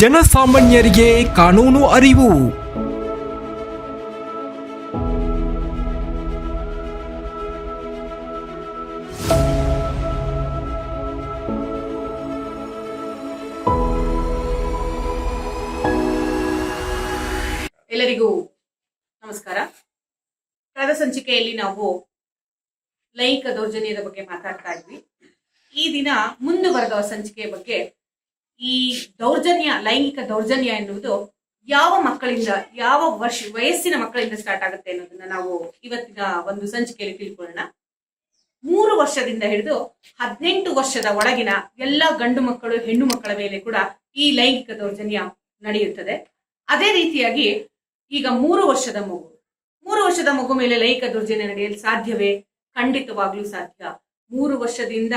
ಜನಸಾಮಾನ್ಯರಿಗೆ ಕಾನೂನು ಅರಿವು. ಎಲ್ಲರಿಗೂ ನಮಸ್ಕಾರ. ಕಳೆದ ಸಂಚಿಕೆಯಲ್ಲಿ ನಾವು ಲೈಂಗಿಕ ದೌರ್ಜನ್ಯದ ಬಗ್ಗೆ ಮಾತಾಡ್ತಾ ಇದ್ವಿ. ಈ ದಿನ ಮುಂದುವರೆದ ಸಂಚಿಕೆಯ ಬಗ್ಗೆ ಈ ದೌರ್ಜನ್ಯ, ಲೈಂಗಿಕ ದೌರ್ಜನ್ಯ ಎನ್ನುವುದು ಯಾವ ಮಕ್ಕಳಿಂದ, ಯಾವ ವರ್ಷ, ವಯಸ್ಸಿನ ಮಕ್ಕಳಿಂದ ಸ್ಟಾರ್ಟ್ ಆಗುತ್ತೆ ಅನ್ನೋದನ್ನ ನಾವು ಇವತ್ತಿನ ಒಂದು ಸಂಚಿಕೆಯಲ್ಲಿ ತಿಳ್ಕೊಳ್ಳೋಣ. ಮೂರು ವರ್ಷದಿಂದ ಹಿಡಿದು ಹದಿನೆಂಟು ವರ್ಷದ ಒಳಗಿನ ಎಲ್ಲ ಗಂಡು ಮಕ್ಕಳು, ಹೆಣ್ಣು ಮಕ್ಕಳ ಮೇಲೆ ಕೂಡ ಈ ಲೈಂಗಿಕ ದೌರ್ಜನ್ಯ ನಡೆಯುತ್ತದೆ. ಅದೇ ರೀತಿಯಾಗಿ ಈಗ ಮೂರು ವರ್ಷದ ಮಗು. ಮೂರು ವರ್ಷದ ಮಗು ಮೇಲೆ ಲೈಂಗಿಕ ದೌರ್ಜನ್ಯ ನಡೆಯಲು ಸಾಧ್ಯವೇ? ಖಂಡಿತವಾಗ್ಲೂ ಸಾಧ್ಯ. ಮೂರು ವರ್ಷದಿಂದ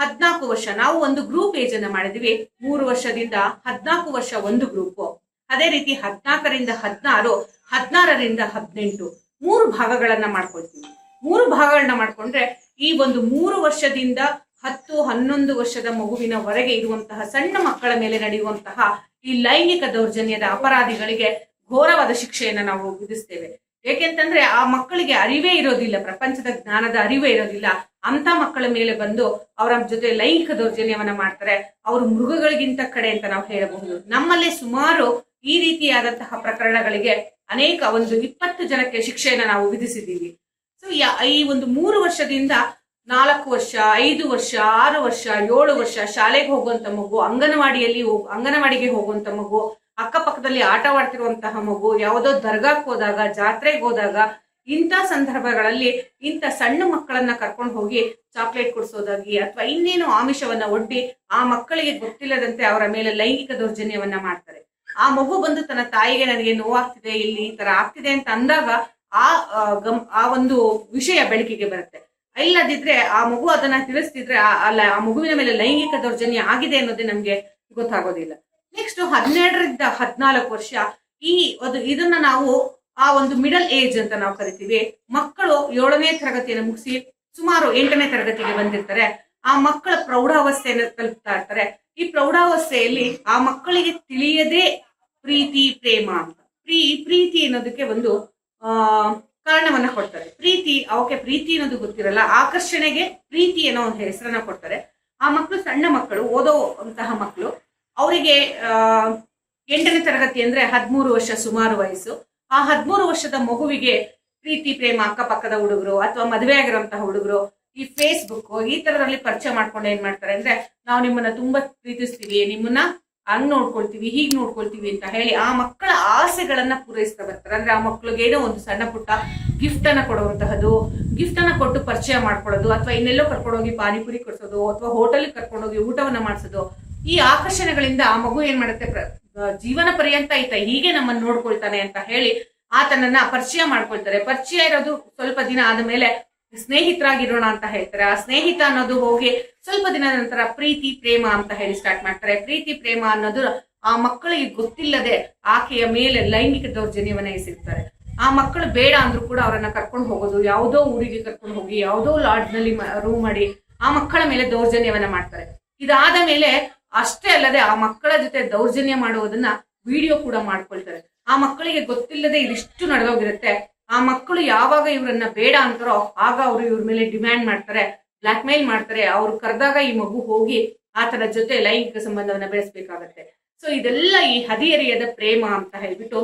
ಹದ್ನಾಲ್ಕು ವರ್ಷ. ನಾವು ಒಂದು ಗ್ರೂಪ್ ಏಜ್ ಅನ್ನ ಮಾಡಿದ್ವಿ. ಮೂರು ವರ್ಷದಿಂದ ಹದ್ನಾಲ್ಕು ವರ್ಷ ಒಂದು ಗ್ರೂಪ್ ಅದೇ ರೀತಿ ಹದ್ನಾಲ್ಕರಿಂದ ಹದಿನಾರು, ಹದಿನಾರರಿಂದ ಹದಿನೆಂಟು. ಮೂರು ಭಾಗಗಳನ್ನ ಮಾಡ್ಕೊಳ್ತೀವಿ. ಮೂರು ಭಾಗಗಳನ್ನ ಮಾಡ್ಕೊಂಡ್ರೆ ಈ ಒಂದು ಮೂರು ವರ್ಷದಿಂದ ಹತ್ತು, ಹನ್ನೊಂದು ವರ್ಷದ ಮಗುವಿನ ಹೊರಗೆ ಇರುವಂತಹ ಸಣ್ಣ ಮಕ್ಕಳ ಮೇಲೆ ನಡೆಯುವಂತಹ ಈ ಲೈಂಗಿಕ ದೌರ್ಜನ್ಯದ ಅಪರಾಧಿಗಳಿಗೆ ಘೋರವಾದ ಶಿಕ್ಷೆಯನ್ನು ನಾವು ವಿಧಿಸ್ತೇವೆ. ಏಕೆಂತಂದ್ರೆ ಆ ಮಕ್ಕಳಿಗೆ ಅರಿವೇ ಇರೋದಿಲ್ಲ, ಪ್ರಪಂಚದ ಜ್ಞಾನದ ಅರಿವೇ ಇರೋದಿಲ್ಲ. ಅಂತ ಮಕ್ಕಳ ಮೇಲೆ ಬಂದು ಅವರ ಜೊತೆ ಲೈಂಗಿಕ ದೌರ್ಜನ್ಯವನ್ನ ಮಾಡ್ತಾರೆ. ಅವರು ಮೃಗಗಳಿಗಿಂತ ಕಡೆ ಅಂತ ನಾವು ಹೇಳಬಹುದು. ನಮ್ಮಲ್ಲಿ ಸುಮಾರು ಈ ರೀತಿಯಾದಂತಹ ಪ್ರಕರಣಗಳಿಗೆ ಅನೇಕ ಒಂದು ಇಪ್ಪತ್ತು ಜನಕ್ಕೆ ಶಿಕ್ಷೆಯನ್ನು ನಾವು ವಿಧಿಸಿದ್ದೀವಿ. ಸೊ ಈ ಒಂದು ಮೂರು ವರ್ಷದಿಂದ ನಾಲ್ಕು ವರ್ಷ, ಐದು ವರ್ಷ, ಆರು ವರ್ಷ, ಏಳು ವರ್ಷ ಶಾಲೆಗೆ ಹೋಗುವಂತ ಮಗು, ಅಂಗನವಾಡಿಯಲ್ಲಿ ಹೋಗ್, ಅಂಗನವಾಡಿಗೆ ಹೋಗುವಂತ ಮಗು ಅಕ್ಕಪಕ್ಕದಲ್ಲಿ ಆಟವಾಡ್ತಿರುವಂತಹ ಮಗು ಯಾವುದೋ ದರ್ಗಾಕ್ ಹೋದಾಗ, ಜಾತ್ರೆಗೆ ಹೋದಾಗ ಇಂಥ ಸಂದರ್ಭಗಳಲ್ಲಿ ಇಂಥ ಸಣ್ಣ ಮಕ್ಕಳನ್ನ ಕರ್ಕೊಂಡು ಹೋಗಿ ಚಾಕ್ಲೇಟ್ ಕೊಡಿಸೋದಾಗಿ ಅಥವಾ ಇನ್ನೇನು ಆಮಿಷವನ್ನ ಒಡ್ಡಿ ಆ ಮಕ್ಕಳಿಗೆ ಗೊತ್ತಿಲ್ಲದಂತೆ ಅವರ ಮೇಲೆ ಲೈಂಗಿಕ ದೌರ್ಜನ್ಯವನ್ನ ಮಾಡ್ತಾರೆ. ಆ ಮಗು ಬಂದು ತನ್ನ ತಾಯಿಗೆ ನನಗೆ ನೋವಾಗ್ತಿದೆ, ಇಲ್ಲಿ ಈ ತರ ಆಗ್ತಿದೆ ಅಂತ ಅಂದಾಗ ಆ ಗಮ್, ಆ ಒಂದು ವಿಷಯ ಬೆಳಕಿಗೆ ಬರುತ್ತೆ. ಇಲ್ಲದಿದ್ರೆ ಆ ಮಗು ಅದನ್ನ ತಿಳಿಸ್ತಿದ್ರೆ ಆ ಮಗುವಿನ ಮೇಲೆ ಲೈಂಗಿಕ ದೌರ್ಜನ್ಯ ಆಗಿದೆ ಅನ್ನೋದೇ ನಮ್ಗೆ ಗೊತ್ತಾಗೋದಿಲ್ಲ. ನೆಕ್ಸ್ಟ್ ಹನ್ನೆರಡರಿಂದ ಹದಿನಾಲ್ಕು ವರ್ಷ ಈ ಒಂದು ಇದನ್ನ ನಾವು ಆ ಒಂದು ಮಿಡಲ್ ಏಜ್ ಅಂತ ನಾವು ಕರಿತೀವಿ. ಮಕ್ಕಳು ಏಳನೇ ತರಗತಿಯನ್ನು ಮುಗಿಸಿ ಸುಮಾರು ಎಂಟನೇ ತರಗತಿಗೆ ಬಂದಿರ್ತಾರೆ. ಆ ಮಕ್ಕಳ ಪ್ರೌಢಾವಸ್ಥೆಯನ್ನು ತಲುಪ್ತಾ ಇರ್ತಾರೆ. ಈ ಪ್ರೌಢಾವಸ್ಥೆಯಲ್ಲಿ ಆ ಮಕ್ಕಳಿಗೆ ತಿಳಿಯದೇ ಪ್ರೀತಿ, ಪ್ರೇಮ ಅಂತ. ಪ್ರೀ, ಪ್ರೀತಿ ಅನ್ನೋದಕ್ಕೆ ಒಂದು, ಆ, ಕಾರಣವನ್ನ ಕೊಡ್ತಾರೆ. ಪ್ರೀತಿ, ಅವಕ್ಕೆ ಪ್ರೀತಿ ಅನ್ನೋದು ಗೊತ್ತಿರಲ್ಲ. ಆಕರ್ಷಣೆಗೆ ಪ್ರೀತಿ ಅನ್ನೋ ಒಂದು ಹೆಸರನ್ನ ಕೊಡ್ತಾರೆ. ಆ ಮಕ್ಕಳು ಸಣ್ಣ ಮಕ್ಕಳು, ಓದೋ ಅಂತಹ ಮಕ್ಕಳು. ಅವರಿಗೆ ಎಂಟನೇ ತರಗತಿ ಅಂದ್ರೆ ಹದಿಮೂರು ವರ್ಷ ಸುಮಾರು ವಯಸ್ಸು. ಆ ಹದಿಮೂರು ವರ್ಷದ ಮಗುವಿಗೆ ಪ್ರೀತಿ, ಪ್ರೇಮ ಅಕ್ಕಪಕ್ಕದ ಹುಡುಗರು ಅಥವಾ ಮದುವೆ ಆಗಿರುವಂತಹ ಹುಡುಗರು ಈ ಫೇಸ್ಬುಕ್ ಈ ತರದಲ್ಲಿ ಪರಿಚಯ ಮಾಡ್ಕೊಂಡು ಏನ್ ಮಾಡ್ತಾರೆ ಅಂದ್ರೆ ನಾವು ನಿಮ್ಮನ್ನ ತುಂಬಾ ಪ್ರೀತಿಸ್ತೀವಿ, ನಿಮ್ಮನ್ನ ಹಂಗ್ ನೋಡ್ಕೊಳ್ತೀವಿ, ಹೀಗ್ ನೋಡ್ಕೊಳ್ತೀವಿ ಅಂತ ಹೇಳಿ ಆ ಮಕ್ಕಳ ಆಸೆಗಳನ್ನ ಪೂರೈಸ್ತಾ ಬರ್ತಾರೆ. ಅಂದ್ರೆ ಆ ಮಕ್ಕಳಿಗೆ ಒಂದು ಸಣ್ಣ ಪುಟ್ಟ ಗಿಫ್ಟ್ ಅನ್ನ ಕೊಡುವಂತಹದ್ದು ಗಿಫ್ಟ್ ಅನ್ನ ಕೊಟ್ಟು ಪರಿಚಯ ಮಾಡ್ಕೊಳ್ಳೋದು ಅಥವಾ ಇನ್ನೆಲ್ಲೋ ಕರ್ಕೊಂಡೋಗಿ ಪಾನಿಪುರಿ ಕೊಡ್ಸೋದು ಅಥವಾ ಹೋಟೆಲ್ ಕರ್ಕೊಂಡೋಗಿ ಊಟವನ್ನ ಮಾಡಿಸೋದು ಈ ಆಕರ್ಷಣೆಗಳಿಂದ ಆ ಮಗು ಏನ್ ಮಾಡುತ್ತೆ? ಜೀವನ ಪರ್ಯಂತ ಈತ ಹೀಗೆ ನಮ್ಮನ್ನ ನೋಡ್ಕೊಳ್ತಾನೆ ಅಂತ ಹೇಳಿ ಆತನನ್ನ ಪರಿಚಯ ಮಾಡ್ಕೊಳ್ತಾರೆ. ಪರಿಚಯ ಇರೋದು ಸ್ವಲ್ಪ ದಿನ ಆದ್ಮೇಲೆ ಸ್ನೇಹಿತರಾಗಿರೋಣ ಅಂತ ಹೇಳ್ತಾರೆ. ಆ ಸ್ನೇಹಿತ ಅನ್ನೋದು ಹೋಗಿ ಸ್ವಲ್ಪ ದಿನದ ನಂತರ ಪ್ರೀತಿ, ಪ್ರೇಮ ಅಂತ ಹೇಳಿ ಸ್ಟಾರ್ಟ್ ಮಾಡ್ತಾರೆ. ಪ್ರೀತಿ, ಪ್ರೇಮ ಅನ್ನೋದು ಆ ಮಕ್ಕಳಿಗೆ ಗೊತ್ತಿಲ್ಲದೆ ಆಕೆಯ ಮೇಲೆ ಲೈಂಗಿಕ ದೌರ್ಜನ್ಯವನ್ನ ಎಸಿರ್ತಾರೆ ಆ ಮಕ್ಕಳು ಬೇಡ ಅಂದ್ರೂ ಕೂಡ ಅವರನ್ನ ಕರ್ಕೊಂಡು ಹೋಗೋದು, ಯಾವುದೋ ಊರಿಗೆ ಕರ್ಕೊಂಡು ಹೋಗಿ, ಯಾವುದೋ ಲಾಡ್ಜ್ನಲ್ಲಿ ರೂಮ್ ಮಾಡಿ ಆ ಮಕ್ಕಳ ಮೇಲೆ ದೌರ್ಜನ್ಯವನ್ನ ಮಾಡ್ತಾರೆ. ಇದಾದ ಮೇಲೆ ಅಷ್ಟೇ ಅಲ್ಲದೆ ಆ ಮಕ್ಕಳ ಜೊತೆ ದೌರ್ಜನ್ಯ ಮಾಡುವುದನ್ನ ವಿಡಿಯೋ ಕೂಡ ಮಾಡ್ಕೊಳ್ತಾರೆ. ಆ ಮಕ್ಕಳಿಗೆ ಗೊತ್ತಿಲ್ಲದೆ ಇದಿಷ್ಟು ನಡೆದೋಗಿರುತ್ತೆ. ಆ ಮಕ್ಕಳು ಯಾವಾಗ ಇವರನ್ನ ಬೇಡ ಅಂತಾರೋ ಆಗ ಅವರು ಇವ್ರ ಮೇಲೆ ಡಿಮ್ಯಾಂಡ್ ಮಾಡ್ತಾರೆ ಬ್ಲಾಕ್ ಮೇಲ್ ಮಾಡ್ತಾರೆ. ಅವ್ರು ಕರೆದಾಗ ಈ ಮಗು ಹೋಗಿ ಆತನ ಜೊತೆ ಲೈಂಗಿಕ ಸಂಬಂಧವನ್ನ ಬೆಳೆಸ್ಬೇಕಾಗತ್ತೆ. ಸೊ ಇದೆಲ್ಲ ಈ ಹದಿಹರಿಯದ ಪ್ರೇಮ ಅಂತ ಹೇಳ್ಬಿಟ್ಟು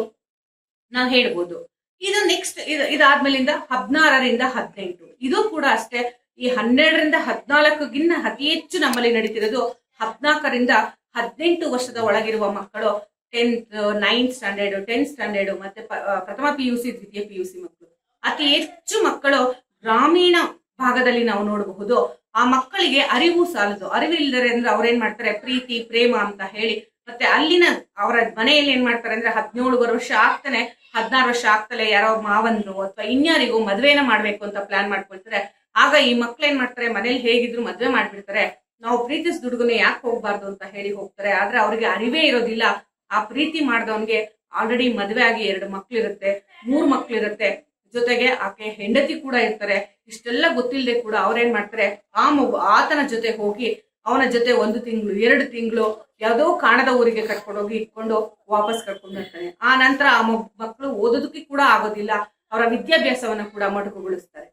ನಾವು ಹೇಳ್ಬೋದು. ಇದು ನೆಕ್ಸ್ಟ್ ಇದಾದ್ಮೇಲಿಂದ ಹದಿನಾರರಿಂದ ಹದಿನೆಂಟು. ಇದು ಕೂಡ ಅಷ್ಟೇ ಈ ಹನ್ನೆರಡರಿಂದ ಹದಿನಾಲ್ಕಗಿನ್ನ ಅತಿ ಹೆಚ್ಚು ನಮ್ಮಲ್ಲಿ ನಡೀತಿರೋದು ಹದಿನಾಲ್ಕರಿಂದ ಹದಿನೆಂಟು ವರ್ಷದ ಒಳಗಿರುವ ಮಕ್ಕಳು tenth ninth standard tenth standard ಮತ್ತೆ ಪ್ರಥಮ ಪಿ ಯು ಸಿ ದ್ವಿತೀಯ ಪಿ ಯು ಸಿ ಮಕ್ಕಳು. ಅತಿ ಹೆಚ್ಚು ಮಕ್ಕಳು ಗ್ರಾಮೀಣ ಭಾಗದಲ್ಲಿ ನಾವು ನೋಡಬಹುದು. ಆ ಮಕ್ಕಳಿಗೆ ಅರಿವು ಸಾಲದು. ಅರಿವಿಲ್ಲದರೆ ಅಂದ್ರೆ ಅವ್ರೇನ್ ಮಾಡ್ತಾರೆ? ಪ್ರೀತಿ, ಪ್ರೇಮ ಅಂತ ಹೇಳಿ ಮತ್ತೆ ಅಲ್ಲಿನ ಅವರ ಮನೆಯಲ್ಲಿ ಏನ್ ಮಾಡ್ತಾರೆ ಅಂದ್ರೆ ಹದಿನೇಳು ವರ್ಷ ಆಗ್ತಾನೆ, ಹದಿನಾರು ವರ್ಷ ಆಗ್ತಲೆ ಯಾರೋ ಮಾವನ್ರು ಅಥವಾ ಇನ್ಯಾರಿಗೂ ಮದುವೆನ ಮಾಡ್ಬೇಕು ಅಂತ ಪ್ಲಾನ್ ಮಾಡ್ಕೊಳ್ತಾರೆ. ಆಗ ಈ ಮಕ್ಳು ಏನ್ ಮಾಡ್ತಾರೆ? ಮನೇಲಿ ಹೇಗಿದ್ರು ಮದ್ವೆ ಮಾಡ್ಬಿಡ್ತಾರೆ. ನಾವು ಪ್ರೀತಿಸ್ ದುಡುಗನೆ ಯಾಕೆ ಹೋಗ್ಬಾರ್ದು ಅಂತ ಹೇಳಿ ಹೋಗ್ತಾರೆ. ಆದ್ರೆ ಅವ್ರಿಗೆ ಅರಿವೇ ಇರೋದಿಲ್ಲ. ಆ ಪ್ರೀತಿ ಮಾಡ್ದವನ್ಗೆ ಆಲ್ರೆಡಿ ಮದುವೆ ಆಗಿ ಎರಡು ಮಕ್ಳಿರುತ್ತೆ, ಮೂರ್ ಮಕ್ಳಿರುತ್ತೆ. ಜೊತೆಗೆ ಆಕೆ ಹೆಂಡತಿ ಕೂಡ ಇರ್ತಾರೆ. ಇಷ್ಟೆಲ್ಲ ಗೊತ್ತಿಲ್ಲದೆ ಕೂಡ ಅವ್ರೇನ್ ಮಾಡ್ತಾರೆ? ಆ ಮಗು, ಆತನ ಜೊತೆ ಹೋಗಿ ಅವನ ಜೊತೆ ಒಂದು ತಿಂಗಳು, ಎರಡು ತಿಂಗಳು ಯಾವುದೋ ಕಾಣದ ಊರಿಗೆ ಕರ್ಕೊಂಡೋಗಿ ಇಟ್ಕೊಂಡು ವಾಪಸ್ ಕರ್ಕೊಂಡು ಬರ್ತಾನೆ ಆ ನಂತರ ಆ ಮಕ್ಕಳು ಓದೋದಕ್ಕೆ ಕೂಡ ಆಗೋದಿಲ್ಲ. ಅವರ ವಿದ್ಯಾಭ್ಯಾಸವನ್ನ ಕೂಡ ಮೊಟಕುಗೊಳಿಸ್ತಾರೆ.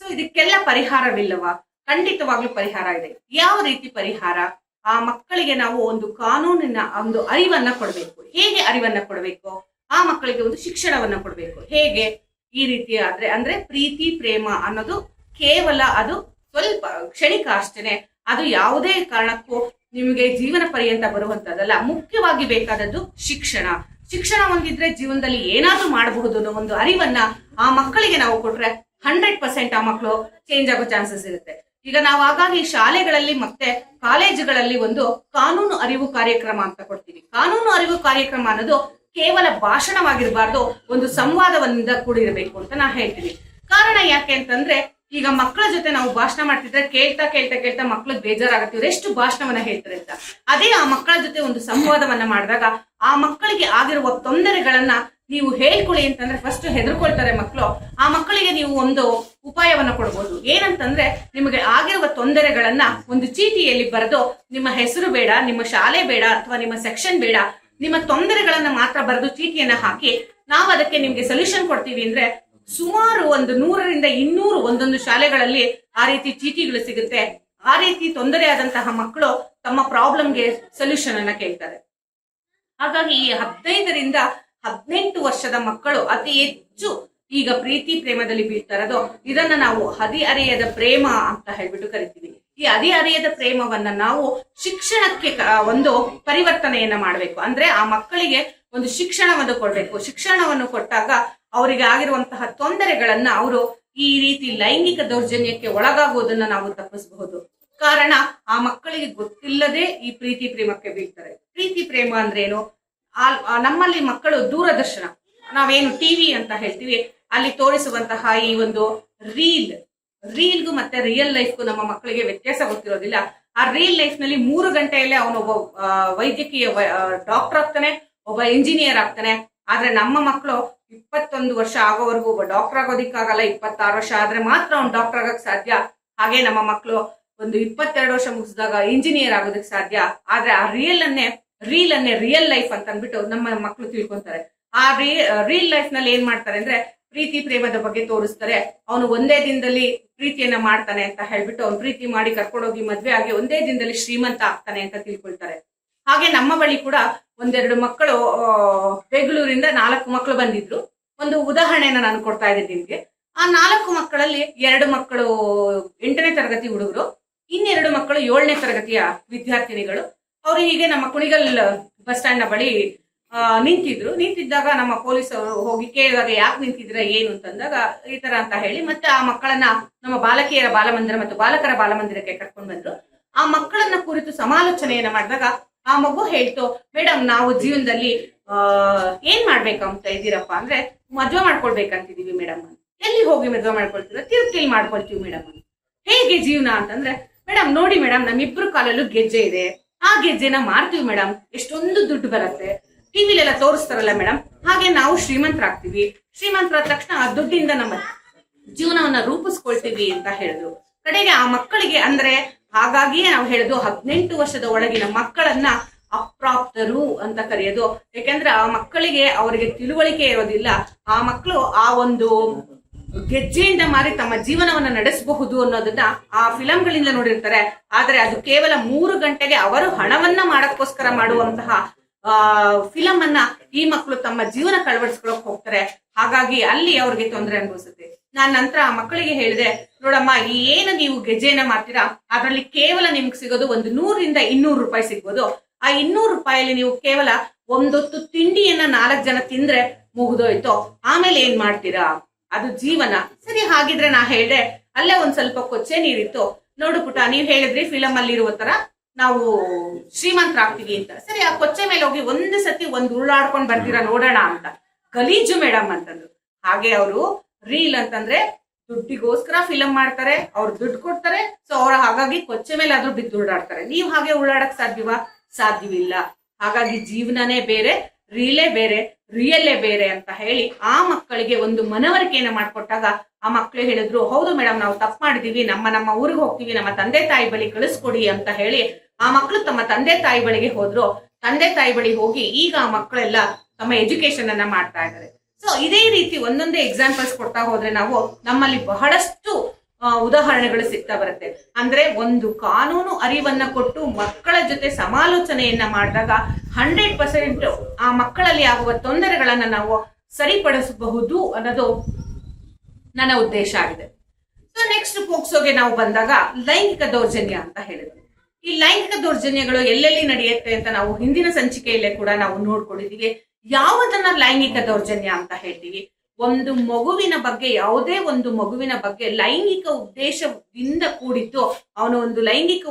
ಸೊ ಇದಕ್ಕೆಲ್ಲ ಪರಿಹಾರವಿಲ್ಲವಾ? ಖಂಡಿತವಾಗ್ಲೂ ಪರಿಹಾರ ಇದೆ. ಯಾವ ರೀತಿ ಪರಿಹಾರ? ಆ ಮಕ್ಕಳಿಗೆ ನಾವು ಒಂದು ಕಾನೂನಿನ ಒಂದು ಅರಿವನ್ನ ಕೊಡಬೇಕು. ಹೇಗೆ ಅರಿವನ್ನ ಕೊಡಬೇಕು? ಆ ಮಕ್ಕಳಿಗೆ ಒಂದು ಶಿಕ್ಷಣವನ್ನ ಕೊಡಬೇಕು. ಹೇಗೆ? ಈ ರೀತಿ ಆದ್ರೆ, ಅಂದ್ರೆ ಪ್ರೀತಿ, ಪ್ರೇಮ ಅನ್ನೋದು ಕೇವಲ ಅದು ಸ್ವಲ್ಪ ಕ್ಷಣಿಕ ಅಷ್ಟೇನೆ. ಅದು ಯಾವುದೇ ಕಾರಣಕ್ಕೂ ನಿಮಗೆ ಜೀವನ ಪರ್ಯಂತ ಬರುವಂತದ್ದಲ್ಲ. ಮುಖ್ಯವಾಗಿ ಬೇಕಾದದ್ದು ಶಿಕ್ಷಣ. ಶಿಕ್ಷಣ ಒಂದಿದ್ರೆ ಜೀವನದಲ್ಲಿ ಏನಾದ್ರೂ ಮಾಡಬಹುದು ಅನ್ನೋ ಒಂದು ಅರಿವನ್ನ ಆ ಮಕ್ಕಳಿಗೆ ನಾವು ಕೊಟ್ರೆ ಹಂಡ್ರೆಡ್ ಪರ್ಸೆಂಟ್ ಆ ಮಕ್ಕಳು ಚೇಂಜ್ ಆಗೋ ಚಾನ್ಸಸ್ ಇರುತ್ತೆ. ಈಗ ನಾವು ಹಾಗಾಗಿ ಶಾಲೆಗಳಲ್ಲಿ ಮತ್ತೆ ಕಾಲೇಜುಗಳಲ್ಲಿ ಒಂದು ಕಾನೂನು ಅರಿವು ಕಾರ್ಯಕ್ರಮ ಅಂತ ಕೊಡ್ತೀವಿ. ಕಾನೂನು ಅರಿವು ಕಾರ್ಯಕ್ರಮ ಅನ್ನೋದು ಕೇವಲ ಭಾಷಣವಾಗಿರಬಾರ್ದು, ಒಂದು ಸಂವಾದವನ್ನಿಂದ ಕೂಡಿರಬೇಕು ಅಂತ ನಾ ಹೇಳ್ತೀನಿ. ಕಾರಣ ಯಾಕೆ ಅಂತಂದ್ರೆ, ಈಗ ಮಕ್ಕಳ ಜೊತೆ ನಾವು ಭಾಷಣ ಮಾಡ್ತಿದ್ರೆ ಕೇಳ್ತಾ ಕೇಳ್ತಾ ಕೇಳ್ತಾ ಮಕ್ಳಿಗೆ ಬೇಜಾರಾಗುತ್ತೆ, ಇವ್ರು ಎಷ್ಟು ಭಾಷಣವನ್ನ ಹೇಳ್ತಾರೆ ಅಂತ. ಅದೇ ಆ ಮಕ್ಕಳ ಜೊತೆ ಒಂದು ಸಂವಾದವನ್ನ ಮಾಡಿದಾಗ ಆ ಮಕ್ಕಳಿಗೆ ಆಗಿರುವ ತೊಂದರೆಗಳನ್ನ ನೀವು ಹೇಳ್ಕೊಳ್ಳಿ ಅಂತಂದ್ರೆ ಫಸ್ಟ್ ಹೆದರ್ಕೊಳ್ತಾರೆ ಮಕ್ಕಳು ಆ ಮಕ್ಕಳಿಗೆ ನೀವು ಒಂದು ಉಪಾಯವನ್ನ ಕೊಡ್ಬೋದು. ಏನಂತಂದ್ರೆ ನಿಮಗೆ ಆಗಿರುವ ತೊಂದರೆಗಳನ್ನ ಒಂದು ಚೀಟಿಯಲ್ಲಿ ಬರೆದು ನಿಮ್ಮ ಹೆಸರು ಬೇಡ, ನಿಮ್ಮ ಶಾಲೆ ಬೇಡ ಅಥವಾ ನಿಮ್ಮ ಸೆಕ್ಷನ್ ಬೇಡ, ನಿಮ್ಮ ತೊಂದರೆಗಳನ್ನ ಮಾತ್ರ ಬರೆದು ಚೀಟಿಯನ್ನ ಹಾಕಿ ನಾವು ಅದಕ್ಕೆ ನಿಮ್ಗೆ ಸೊಲ್ಯೂಷನ್ ಕೊಡ್ತೀವಿ ಅಂದ್ರೆ ಸುಮಾರು ಒಂದು ನೂರರಿಂದ ಇನ್ನೂರು ಒಂದೊಂದು ಶಾಲೆಗಳಲ್ಲಿ ಆ ರೀತಿ ಚೀಟಿಗಳು ಸಿಗುತ್ತೆ. ಆ ರೀತಿ ತೊಂದರೆ ಆದಂತಹ ಮಕ್ಕಳು ತಮ್ಮ ಪ್ರಾಬ್ಲಮ್ಗೆ ಸೊಲ್ಯೂಷನ್ ಅನ್ನ ಕೇಳ್ತಾರೆ. ಹಾಗಾಗಿ ಈ ಹದಿನೈದರಿಂದ ಹದಿನೆಂಟು ವರ್ಷದ ಮಕ್ಕಳು ಅತಿ ಹೆಚ್ಚು ಈಗ ಪ್ರೀತಿ ಪ್ರೇಮದಲ್ಲಿ ಬೀಳ್ತಾ ಇರೋದು ಇದನ್ನ ನಾವು ಹದಿಹರೆಯದ ಪ್ರೇಮ ಅಂತ ಹೇಳ್ಬಿಟ್ಟು ಕರಿತೀವಿ. ಈ ಹದಿಹರೆಯದ ಪ್ರೇಮವನ್ನ ನಾವು ಶಿಕ್ಷಣಕ್ಕೆ ಒಂದು ಪರಿವರ್ತನೆಯನ್ನ ಮಾಡಬೇಕು. ಅಂದ್ರೆ ಆ ಮಕ್ಕಳಿಗೆ ಒಂದು ಶಿಕ್ಷಣವನ್ನು ಕೊಡಬೇಕು. ಶಿಕ್ಷಣವನ್ನು ಕೊಟ್ಟಾಗ ಅವರಿಗೆ ಆಗಿರುವಂತಹ ತೊಂದರೆಗಳನ್ನ ಅವರು ಈ ರೀತಿ ಲೈಂಗಿಕ ದೌರ್ಜನ್ಯಕ್ಕೆ ಒಳಗಾಗುವುದನ್ನ ನಾವು ತಪ್ಪಿಸಬಹುದು. ಕಾರಣ ಆ ಮಕ್ಕಳಿಗೆ ಗೊತ್ತಿಲ್ಲದೆ ಈ ಪ್ರೀತಿ ಪ್ರೇಮಕ್ಕೆ ಬೀಳ್ತಾರೆ. ಪ್ರೀತಿ ಪ್ರೇಮ ಅಂದ್ರೆ ಏನು ಆ- ಆ ನಮ್ಮಲ್ಲಿ ಮಕ್ಕಳು ದೂರದರ್ಶನ. ನಾವೇನು ಟಿವಿ ಅಂತ ಹೇಳ್ತೀವಿ, ಅಲ್ಲಿ ತೋರಿಸುವಂತಹ ಈ ಒಂದು ರೀಲ್, ರೀಲ್ಗೂ ಮತ್ತೆ ರಿಯಲ್ ಲೈಫ್ಗೂ ನಮ್ಮ ಮಕ್ಕಳಿಗೆ ವ್ಯತ್ಯಾಸ ಗೊತ್ತಿರೋದಿಲ್ಲ. ಆ ರಿಯಲ್ ಲೈಫ್ನಲ್ಲಿ ಮೂರು ಗಂಟೆಯಲ್ಲೇ ಅವನೊಬ್ಬ ವೈದ್ಯಕೀಯ ಡಾಕ್ಟರ್ ಆಗ್ತಾನೆ, ಒಬ್ಬ ಇಂಜಿನಿಯರ್ ಆಗ್ತಾನೆ. ಆದ್ರೆ ನಮ್ಮ ಮಕ್ಕಳು ಇಪ್ಪತ್ತೊಂದು ವರ್ಷ ಆಗೋವರೆಗೂ ಒಬ್ಬ ಡಾಕ್ಟರ್ ಆಗೋದಿಕ್ಕಾಗಲ್ಲ, ಇಪ್ಪತ್ತಾರು ವರ್ಷ ಆದ್ರೆ ಮಾತ್ರ ಅವ್ನು ಡಾಕ್ಟರ್ ಆಗಕ್ ಸಾಧ್ಯ. ಹಾಗೆ ನಮ್ಮ ಮಕ್ಕಳು ಒಂದು ಇಪ್ಪತ್ತೆರಡು ವರ್ಷ ಮುಗಿಸಿದಾಗ ಇಂಜಿನಿಯರ್ ಆಗೋದಕ್ಕೆ ಸಾಧ್ಯ. ಆದ್ರೆ ಆ ರಿಯಲ್ ಅನ್ನೇ ರೀಲ್ ಅನ್ನೇ ರಿಯಲ್ ಲೈಫ್ ಅಂತ ಅಂದ್ಬಿಟ್ಟು ನಮ್ಮ ಮಕ್ಕಳು ತಿಳ್ಕೊಂತಾರೆ. ಆ ರೀ ರೀಲ್ ಲೈಫ್ನಲ್ಲಿ ಏನ್ ಮಾಡ್ತಾರೆ ಅಂದ್ರೆ ಪ್ರೀತಿ ಪ್ರೇಮದ ಬಗ್ಗೆ ತೋರಿಸ್ತಾರೆ. ಅವನು ಒಂದೇ ದಿನದಲ್ಲಿ ಪ್ರೀತಿಯನ್ನ ಮಾಡ್ತಾನೆ ಅಂತ ಹೇಳ್ಬಿಟ್ಟು ಅವ್ನು ಪ್ರೀತಿ ಮಾಡಿ ಕರ್ಕೊಂಡೋಗಿ ಮದ್ವೆ ಆಗಿ ಒಂದೇ ದಿನದಲ್ಲಿ ಶ್ರೀಮಂತ ಆಗ್ತಾನೆ ಅಂತ ತಿಳ್ಕೊಳ್ತಾರೆ. ಹಾಗೆ ನಮ್ಮ ಬಳಿ ಕೂಡ ಒಂದೆರಡು ಮಕ್ಕಳು ಬೆಂಗಳೂರಿಂದ ನಾಲ್ಕು ಮಕ್ಕಳು ಬಂದಿದ್ರು. ಒಂದು ಉದಾಹರಣೆನ ನಾನು ಕೊಡ್ತಾ ಇದ್ದೀನಿ ನಿಮ್ಗೆ. ಆ ನಾಲ್ಕು ಮಕ್ಕಳಲ್ಲಿ ಎರಡು ಮಕ್ಕಳು ಎಂಟನೇ ತರಗತಿ ಹುಡುಗರು, ಇನ್ನೆರಡು ಮಕ್ಕಳು ಏಳನೇ ತರಗತಿಯ ವಿದ್ಯಾರ್ಥಿನಿಗಳು. ಅವರು ಹೀಗೆ ನಮ್ಮ ಕುಣಿಗಲ್ ಬಸ್ ಸ್ಟ್ಯಾಂಡ್ನ ಬಳಿ ನಿಂತಿದ್ರು. ನಿಂತಿದ್ದಾಗ ನಮ್ಮ ಪೊಲೀಸರು ಹೋಗಿ ಕೇಳಿದಾಗ ಯಾಕೆ ನಿಂತಿದ್ರ ಏನು ಅಂತಂದಾಗ, ಈ ತರ ಅಂತ ಹೇಳಿ ಮತ್ತೆ ಆ ಮಕ್ಕಳನ್ನ ನಮ್ಮ ಬಾಲಕಿಯರ ಬಾಲಮಂದಿರ ಮತ್ತು ಬಾಲಕರ ಬಾಲಮಂದಿರಕ್ಕೆ ಕರ್ಕೊಂಡು ಬಂದ್ರು. ಆ ಮಕ್ಕಳನ್ನ ಕುರಿತು ಸಮಾಲೋಚನೆಯನ್ನ ಮಾಡಿದಾಗ ಆ ಮಗು ಹೇಳ್ತು ಮೇಡಮ್ ನಾವು ಜೀವನದಲ್ಲಿ ಏನು ಮಾಡ್ಬೇಕಂತ ಇದ್ದೀರಪ್ಪ ಅಂದ್ರೆ, ಮದುವೆ ಮಾಡ್ಕೊಳ್ಬೇಕಂತಿದೀವಿ ಮೇಡಮ್ ಎಲ್ಲಿ ಹೋಗಿ ಮದುವೆ ಮಾಡ್ಕೊಳ್ತೀರ? ತಿರುಪ್ತಿಲಿ ಮಾಡ್ಕೊಳ್ತೀವಿ ಮೇಡಮ್ ಹೇಗೆ ಜೀವನ ಅಂತಂದ್ರೆ ಮೇಡಮ್ ನೋಡಿ ಮೇಡಮ್ ನಮ್ಮಿಬ್ರು ಕಾಲಲ್ಲೂ ಗೆಜ್ಜೆ ಇದೆ. ಆ ಗೆಜ್ಜೆನ ಮಾರ್ತೀವಿ ಮೇಡಮ್. ಎಷ್ಟೊಂದು ದುಡ್ಡು ಬರುತ್ತೆ. ಟಿವಿಲೆಲ್ಲ ತೋರಿಸ್ತಾರಲ್ಲ ಮೇಡಮ್. ಹಾಗೆ ನಾವು ಶ್ರೀಮಂತರಾಗ್ತೀವಿ. ಶ್ರೀಮಂತರಾದ ತಕ್ಷಣ ಆ ದುಡ್ಡಿಂದ ನಮ್ಮ ಜೀವನವನ್ನ ರೂಪಿಸ್ಕೊಳ್ತೀವಿ ಅಂತ ಹೇಳಿದ್ರು. ಕಡೆಗೆ ಆ ಮಕ್ಕಳಿಗೆ ಅಂದ್ರೆ ಹಾಗಾಗಿಯೇ ನಾವು ಹೇಳುದು ಹದಿನೆಂಟು ವರ್ಷದ ಒಳಗಿನ ಮಕ್ಕಳನ್ನ ಅಪ್ರಾಪ್ತರು ಅಂತ ಕರೆಯೋದು. ಯಾಕೆಂದ್ರೆ ಆ ಮಕ್ಕಳಿಗೆ ಅವರಿಗೆ ತಿಳುವಳಿಕೆ ಇರೋದಿಲ್ಲ. ಆ ಮಕ್ಕಳು ಆ ಒಂದು ಗೆಜ್ಜೆಯಿಂದ ಮಾರಿ ತಮ್ಮ ಜೀವನವನ್ನ ನಡೆಸಬಹುದು ಅನ್ನೋದನ್ನ ಆ ಫಿಲಂಗಳಿಂದ ನೋಡಿರ್ತಾರೆ. ಆದರೆ ಅದು ಕೇವಲ ಮೂರು ಗಂಟೆಗೆ ಅವರು ಹಣವನ್ನ ಮಾಡೋಕ್ಕೋಸ್ಕರ ಮಾಡುವಂತಹ, ಆ ಫಿಲಂ ಅನ್ನ ಈ ಮಕ್ಕಳು ತಮ್ಮ ಜೀವನ ಕಳವಡಿಸ್ಕೊಳಕ್ ಹೋಗ್ತಾರೆ. ಹಾಗಾಗಿ ಅಲ್ಲಿ ಅವ್ರಿಗೆ ತೊಂದರೆ ಅನುಭವಿಸುತ್ತೆ. ನಾನ್ ನಂತರ ಆ ಮಕ್ಕಳಿಗೆ ಹೇಳಿದೆ, ನೋಡಮ್ಮ ಏನು ನೀವು ಗೆಜ್ಜೆನ ಮಾಡ್ತೀರಾ? ಅದರಲ್ಲಿ ಕೇವಲ ನಿಮ್ಗೆ ಸಿಗೋದು ಒಂದು ನೂರಿಂದ ಇನ್ನೂರು ರೂಪಾಯಿ ಸಿಗ್ಬೋದು. ಆ ಇನ್ನೂರು ರೂಪಾಯಲ್ಲಿ ನೀವು ಕೇವಲ ಒಂದೊತ್ತು ತಿಂಡಿಯನ್ನ ನಾಲ್ಕು ಜನ ತಿಂದ್ರೆ ಮುಗಿದೋಯ್ತು. ಆಮೇಲೆ ಏನ್ ಮಾಡ್ತೀರಾ? ಅದು ಜೀವನ. ಸರಿ, ಹಾಗಿದ್ರೆ ನಾ ಹೇಳ್ದೆ, ಅಲ್ಲೇ ಒಂದ್ ಸ್ವಲ್ಪ ಕೊಚ್ಚೆ ನೀರಿತ್ತು. ನೋಡು ಪುಟ ನೀವ್ ಹೇಳಿದ್ರಿ ಫಿಲಮ್ ಅಲ್ಲಿ ಇರುವ ತರ ನಾವು ಶ್ರೀಮಂತರಾಗ್ತೀವಿ ಅಂತ. ಸರಿ, ಆ ಕೊಚ್ಚೆ ಮೇಲೆ ಹೋಗಿ ಒಂದು ಸತಿ ಒಂದ್ ಉರುಳಾಡ್ಕೊಂಡ್ ಬರ್ತೀರಾ ನೋಡೋಣ ಅಂತ. ಗಲೀಜು ಮೇಡಮ್ ಅಂತಂದ್ರು. ಹಾಗೆ ಅವರು ರೀಲ್ ಅಂತಂದ್ರೆ ದುಡ್ಡಿಗೋಸ್ಕರ ಫಿಲಂ ಮಾಡ್ತಾರೆ, ಅವ್ರು ದುಡ್ಡು ಕೊಡ್ತಾರೆ ಸೊ ಅವ್ರ ಹಾಗಾಗಿ ಕೊಚ್ಚೆ ಮೇಲೆ ಆದ್ರೂ ಬಿದ್ದು ಉರುಳಾಡ್ತಾರೆ. ನೀವ್ ಹಾಗೆ ಉರುಳಾಡಕ್ ಸಾಧ್ಯವಾ? ಸಾಧ್ಯವಿಲ್ಲ. ಹಾಗಾಗಿ ಜೀವನನೇ ಬೇರೆ ರೀಲೇ ಬೇರೆ ರಿಯಲ್ಲೇ ಬೇರೆ ಅಂತ ಹೇಳಿ ಆ ಮಕ್ಕಳಿಗೆ ಒಂದು ಮನವರಿಕೆಯನ್ನು ಮಾಡಿಕೊಟ್ಟಾಗ ಆ ಮಕ್ಕಳು ಹೇಳಿದ್ರು, ಹೌದು ಮೇಡಮ್ ನಾವು ತಪ್ಪು ಮಾಡಿದೀವಿ, ನಮ್ಮ ನಮ್ಮ ಊರಿಗೆ ಹೋಗ್ತೀವಿ, ನಮ್ಮ ತಂದೆ ತಾಯಿ ಬಳಿ ಕಳಿಸ್ಕೊಡಿ ಅಂತ ಹೇಳಿ ಆ ಮಕ್ಕಳು ತಮ್ಮ ತಂದೆ ತಾಯಿ ಬಳಿಗೆ ಹೋದ್ರು. ತಂದೆ ತಾಯಿ ಬಳಿ ಹೋಗಿ ಈಗ ಆ ಮಕ್ಕಳೆಲ್ಲ ತಮ್ಮ ಎಜುಕೇಶನ್ ಅನ್ನ ಮಾಡ್ತಾ ಇದ್ದಾರೆ. ಸೊ ಇದೇ ರೀತಿ ಒಂದೊಂದೇ ಎಕ್ಸಾಂಪಲ್ಸ್ ಕೊಡ್ತಾ ಹೋದ್ರೆ ನಾವು ನಮ್ಮಲ್ಲಿ ಬಹಳಷ್ಟು ಉದಾಹರಣೆಗಳು ಸಿಗ್ತಾ ಬರುತ್ತೆ. ಅಂದ್ರೆ ಒಂದು ಕಾನೂನು ಅರಿವನ್ನ ಕೊಟ್ಟು ಮಕ್ಕಳ ಜೊತೆ ಸಮಾಲೋಚನೆಯನ್ನ ಮಾಡಿದಾಗ ಹಂಡ್ರೆಡ್ ಪರ್ಸೆಂಟ್ ಆ ಮಕ್ಕಳಲ್ಲಿ ಆಗುವ ತೊಂದರೆಗಳನ್ನ ನಾವು ಸರಿಪಡಿಸಬಹುದು ಅನ್ನೋದು ನನ್ನ ಉದ್ದೇಶ ಆಗಿದೆ. ಸೊ ನೆಕ್ಸ್ಟ್ ಪೋಕ್ಸೋಗೆ ನಾವು ಬಂದಾಗ ಲೈಂಗಿಕ ದೌರ್ಜನ್ಯ ಅಂತ ಹೇಳಿದ್ರು. ಈ ಲೈಂಗಿಕ ದೌರ್ಜನ್ಯಗಳು ಎಲ್ಲೆಲ್ಲಿ ನಡೆಯುತ್ತೆ ಅಂತ ನಾವು ಹಿಂದಿನ ಸಂಚಿಕೆಯಲ್ಲೇ ಕೂಡ ನಾವು ನೋಡ್ಕೊಂಡಿದೀವಿ. ಯಾವುದನ್ನ ಲೈಂಗಿಕ ದೌರ್ಜನ್ಯ ಅಂತ ಹೇಳ್ತೀವಿ? ಒಂದು ಮಗುವಿನ ಬಗ್ಗೆ ಯಾವುದೇ ಒಂದು ಮಗುವಿನ ಬಗ್ಗೆ ಲೈಂಗಿಕ ಉದ್ದೇಶದಿಂದ ಕೂಡಿದ್ದು ಅವನು ಒಂದು ಲೈಂಗಿಕ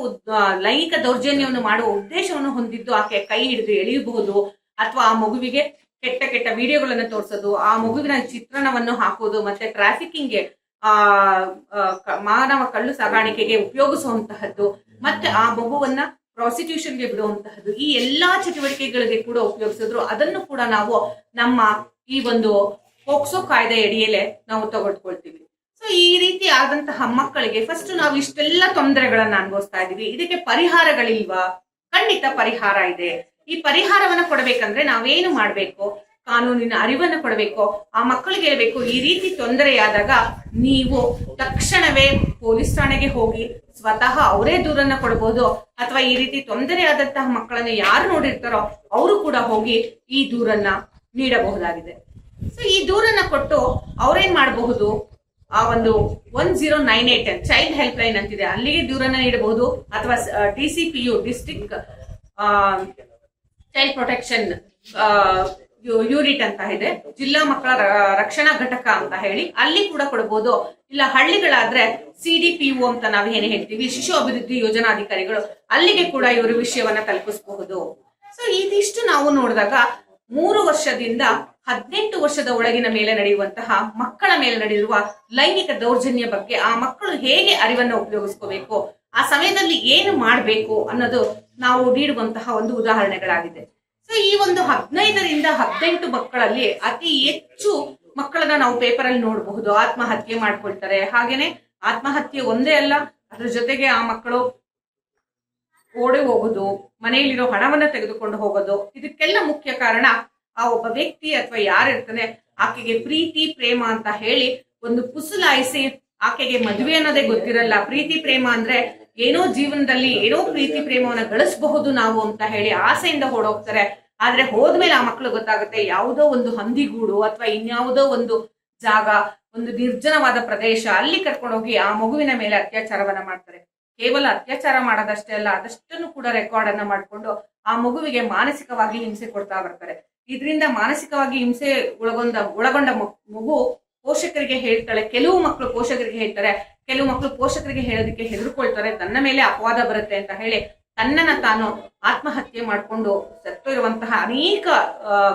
ಲೈಂಗಿಕ ದೌರ್ಜನ್ಯವನ್ನು ಮಾಡುವ ಉದ್ದೇಶವನ್ನು ಹೊಂದಿದ್ದು ಆಕೆ ಕೈ ಹಿಡಿದು ಎಳೆಯಬಹುದು. ಅಥವಾ ಆ ಮಗುವಿಗೆ ಕೆಟ್ಟ ಕೆಟ್ಟ ವಿಡಿಯೋಗಳನ್ನು ತೋರಿಸೋದು ಆ ಮಗುವಿನ ಚಿತ್ರಣವನ್ನು ಹಾಕೋದು ಮತ್ತೆ ಟ್ರಾಫಿಕಿಂಗ್ಗೆ ಆ, ಮಾನವ ಕಳ್ಳು ಸಾಗಾಣಿಕೆಗೆ ಉಪಯೋಗಿಸುವಂತಹದ್ದು ಮತ್ತೆ ಆ ಮಗುವನ್ನ ಪ್ರಾಸಿಕ್ಯೂಷನ್ಗೆ ಬಿಡುವಂತಹದ್ದು ಈ ಎಲ್ಲಾ ಚಟುವಟಿಕೆಗಳಿಗೆ ಕೂಡ ಉಪಯೋಗಿಸಿದ್ರು. ಅದನ್ನು ಕೂಡ ನಾವು ನಮ್ಮ ಈ ಒಂದು ಪೋಕ್ಸೋ ಕಾಯ್ದೆ ಅಡಿಯಲ್ಲೇ ನಾವು ತಗೊಳ್ಕೊಳ್ತೀವಿ. ಸೊ ಈ ರೀತಿ ಆದಂತಹ ಮಕ್ಕಳಿಗೆ ಫಸ್ಟ್ ನಾವು ಇಷ್ಟೆಲ್ಲ ತೊಂದರೆಗಳನ್ನ ಅನುಭವಿಸ್ತಾ ಇದೀವಿ ಇದಕ್ಕೆ ಪರಿಹಾರಗಳಿಲ್ವಾ? ಖಂಡಿತ ಪರಿಹಾರ ಇದೆ. ಈ ಪರಿಹಾರವನ್ನ ಕೊಡಬೇಕಂದ್ರೆ ನಾವೇನು ಮಾಡ್ಬೇಕು? ಕಾನೂನಿನ ಅರಿವನ್ನ ಕೊಡಬೇಕು. ಆ ಮಕ್ಕಳಿಗೆ ಹೇಳ್ಬೇಕು, ಈ ರೀತಿ ತೊಂದರೆಯಾದಾಗ ನೀವು ತಕ್ಷಣವೇ ಪೊಲೀಸ್ ಠಾಣೆಗೆ ಹೋಗಿ ಸ್ವತಃ ಅವರೇ ದೂರನ್ನ ಕೊಡಬಹುದು ಅಥವಾ ಈ ರೀತಿ ತೊಂದರೆ ಆದಂತಹ ಮಕ್ಕಳನ್ನು ಯಾರು ನೋಡಿರ್ತಾರೋ ಅವರು ಕೂಡ ಹೋಗಿ ಈ ದೂರನ್ನ ನೀಡಬಹುದಾಗಿದೆ. ಸೊ ಈ ದೂರನ್ನ ಕೊಟ್ಟು ಅವ್ರೇನ್ ಮಾಡಬಹುದು? ಆ ಒಂದು one zero nine eight child help line ಅಂತಿದೆ. ಅಲ್ಲಿಗೆ ದೂರನ್ನ ನೀಡಬಹುದು. ಅಥವಾ D C P U district child protection unit ಅಂತ ಇದೆ. ಜಿಲ್ಲಾ ಮಕ್ಕಳ ರಕ್ಷಣಾ ಘಟಕ ಅಂತ ಹೇಳಿ ಅಲ್ಲಿ ಕೂಡ ಕೊಡಬಹುದು ಇಲ್ಲ, ಹಳ್ಳಿಗಳಾದ್ರೆ ಸಿ ಡಿ ಪಿ ಯು ಅಂತ ನಾವು ಏನು ಹೇಳ್ತೀವಿ? ಶಿಶು ಅಭಿವೃದ್ಧಿ ಯೋಜನಾಧಿಕಾರಿಗಳು ಅಲ್ಲಿಗೆ ಕೂಡ ಇವರು ವಿಷಯವನ್ನ ತಲುಪಿಸಬಹುದು. ಸೊ ಇದಿಷ್ಟು ನಾವು ನೋಡಿದಾಗ ಮೂರು ವರ್ಷದಿಂದ ಹದಿನೆಂಟು ವರ್ಷದ ಒಳಗಿನ ಮೇಲೆ ನಡೆಯುವಂತಹ ಮಕ್ಕಳ ಮೇಲೆ ನಡೆಯುವ ಲೈಂಗಿಕ ದೌರ್ಜನ್ಯ ಬಗ್ಗೆ ಆ ಮಕ್ಕಳು ಹೇಗೆ ಅರಿವನ್ನು ಉಪಯೋಗಿಸ್ಕೋಬೇಕು, ಆ ಸಮಯದಲ್ಲಿ ಏನು ಮಾಡಬೇಕು ಅನ್ನೋದು ನಾವು ನೀಡುವಂತಹ ಒಂದು ಉದಾಹರಣೆಗಳಾಗಿದೆ. ಸೊ ಈ ಒಂದು ಹದಿನೈದರಿಂದ ಹದಿನೆಂಟು ಮಕ್ಕಳಲ್ಲಿ ಅತಿ ಹೆಚ್ಚು ಮಕ್ಕಳನ್ನ ನಾವು ಪೇಪರ್ ಅಲ್ಲಿ ನೋಡಬಹುದು. ಆತ್ಮಹತ್ಯೆ ಮಾಡ್ಕೊಳ್ತಾರೆ. ಹಾಗೇನೆ ಆತ್ಮಹತ್ಯೆ ಒಂದೇ ಅಲ್ಲ, ಅದ್ರ ಜೊತೆಗೆ ಆ ಮಕ್ಕಳು ಓಡಿ ಹೋಗೋದು, ಮನೆಯಲ್ಲಿರೋ ಹಣವನ್ನ ತೆಗೆದುಕೊಂಡು ಹೋಗೋದು, ಇದಕ್ಕೆಲ್ಲ ಮುಖ್ಯ ಕಾರಣ ಆ ಒಬ್ಬ ವ್ಯಕ್ತಿ ಅಥವಾ ಯಾರಿರ್ತಾನೆ ಆಕೆಗೆ ಪ್ರೀತಿ, ಪ್ರೇಮ ಅಂತ ಹೇಳಿ ಒಂದು ಪುಸಲಾಯಿಸಿ ಆಕೆಗೆ ಮದುವೆ ಅನ್ನೋದೇ ಗೊತ್ತಿರಲ್ಲ. ಪ್ರೀತಿ, ಪ್ರೇಮ ಅಂದ್ರೆ ಏನೋ ಜೀವನದಲ್ಲಿ ಏನೋ ಪ್ರೀತಿ, ಪ್ರೇಮವನ್ನ ಗಳಿಸಬಹುದು ನಾವು ಅಂತ ಹೇಳಿ ಆಸೆಯಿಂದ ಹೊಡೋಗ್ತಾರೆ ಆದ್ರೆ ಹೋದ್ಮೇಲೆ ಆ ಮಕ್ಳು ಗೊತ್ತಾಗುತ್ತೆ ಯಾವುದೋ ಒಂದು ಹಂದಿಗೂಡು ಅಥವಾ ಇನ್ಯಾವುದೋ ಒಂದು ಜಾಗ, ಒಂದು ನಿರ್ಜನವಾದ ಪ್ರದೇಶ, ಅಲ್ಲಿ ಕರ್ಕೊಂಡೋಗಿ ಆ ಮಗುವಿನ ಮೇಲೆ ಅತ್ಯಾಚಾರವನ್ನ ಮಾಡ್ತಾರೆ. ಕೇವಲ ಅತ್ಯಾಚಾರ ಮಾಡೋದಷ್ಟೇ ಅಲ್ಲ ಅದಷ್ಟನ್ನು ಕೂಡ ರೆಕಾರ್ಡ್ ಅನ್ನ ಮಾಡಿಕೊಂಡು ಆ ಮಗುವಿಗೆ ಮಾನಸಿಕವಾಗಿ ಹಿಂಸೆ ಕೊಡ್ತಾ ಬರ್ತಾರೆ. ಇದರಿಂದ ಮಾನಸಿಕವಾಗಿ ಹಿಂಸೆ ಒಳಗೊಂಡ ಒಳಗೊಂಡ ಮಗು ಪೋಷಕರಿಗೆ ಹೇಳ್ತಾಳೆ. ಕೆಲವು ಮಕ್ಕಳು ಪೋಷಕರಿಗೆ ಹೇಳ್ತಾರೆ. ಕೆಲವು ಮಕ್ಕಳು ಪೋಷಕರಿಗೆ ಹೇಳೋದಕ್ಕೆ ಹೆದರ್ಕೊಳ್ತಾರೆ. ತನ್ನ ಮೇಲೆ ಅಪವಾದ ಬರುತ್ತೆ ಅಂತ ಹೇಳಿ ತನ್ನನ್ನ ತಾನು ಆತ್ಮಹತ್ಯೆ ಮಾಡಿಕೊಂಡು ಸತ್ತೋರುವಂತಹ ಅನೇಕ